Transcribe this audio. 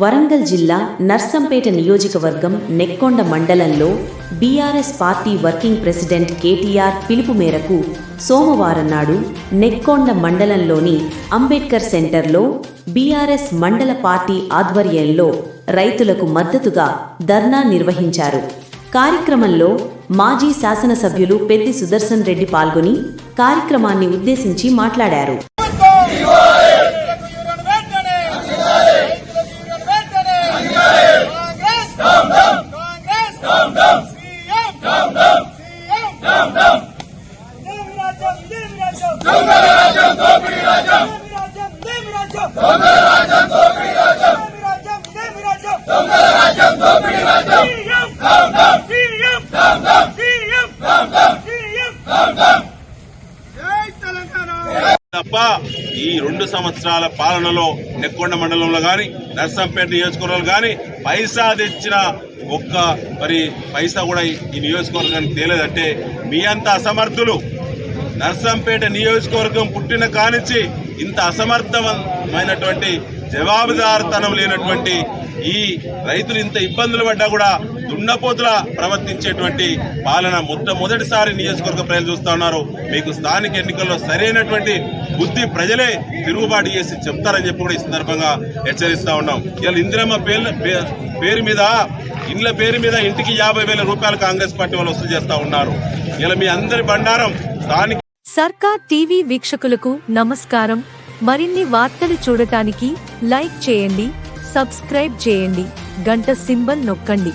వరంగల్ జిల్లా నర్సంపేట నియోజకవర్గం నెక్కొండ మండలంలో BRS party working president KTR పిలుపు మేరకు సోమవారం నాడు నెక్కొండ మండలంలోని అంబేద్కర్ సెంటర్లో బీఆర్ఎస్ మండల పార్టీ ఆధ్వర్యంలో రైతులకు మద్దతుగా ధర్నా నిర్వహించారు. కార్యక్రమంలో మాజీ శాసనసభ్యులు పెద్ది సుదర్శన్ రెడ్డి పాల్గొని కార్యక్రమాన్ని ఉద్దేశించి మాట్లాడారు. Dam dam. Dam dam. Dam dam. Demiracağım, demiracağım. Döndüreceğim, döndüreceğim. Demiracağım, demiracağım. Döndüreceğim. తప్ప ఈ రెండు సంవత్సరాల పాలనలో నెక్కొండ మండలంలో కానీ నర్సంపేట నియోజకవర్గంలో కానీ పైసా తెచ్చిన ఒక్క మరి పైసా కూడా ఈ ఈ నియోజకవర్గానికి తేలేదంటే మీ అంత అసమర్థులు నర్సంపేట నియోజకవర్గం పుట్టిన కానించి ఇంత అసమర్థమైనటువంటి జవాబుదారుతనం లేనటువంటి ఈ రైతులు ఇంత ఇబ్బందులు పడ్డా కూడా దున్నపోతుల ప్రవర్తించేటువంటి పాలన మొట్టమొదటిసారి నియోజకవర్గ ప్రజలు చూస్తూ ఉన్నారు. మీకు స్థానిక ఎన్నికల్లో సరైనటువంటి బుద్ధి ప్రజలే తిరుగుబాటు చేసి చెప్తారని చెప్పి కూడా ఈ సందర్భంగా హెచ్చరిస్తూ ఉన్నాం. ఇలా ఇందిరమ్మ పేర్ల పే- పేరు మీద ఇండ్ల పేరు మీద ఇంటికి యాభై వేల రూపాయలు కాంగ్రెస్ పార్టీ వాళ్ళు వసూలు చేస్తూ ఉన్నారు. ఇలా మీ అందరి బండారం స్థానిక సర్కార్ టీవీ వీక్షకులకు నమస్కారం. మరిన్ని వార్తలు చూడటానికి లైక్ చేయండి. సబ్స్క్రైబ్ చేయండి. గంట సింబల్ నొక్కండి.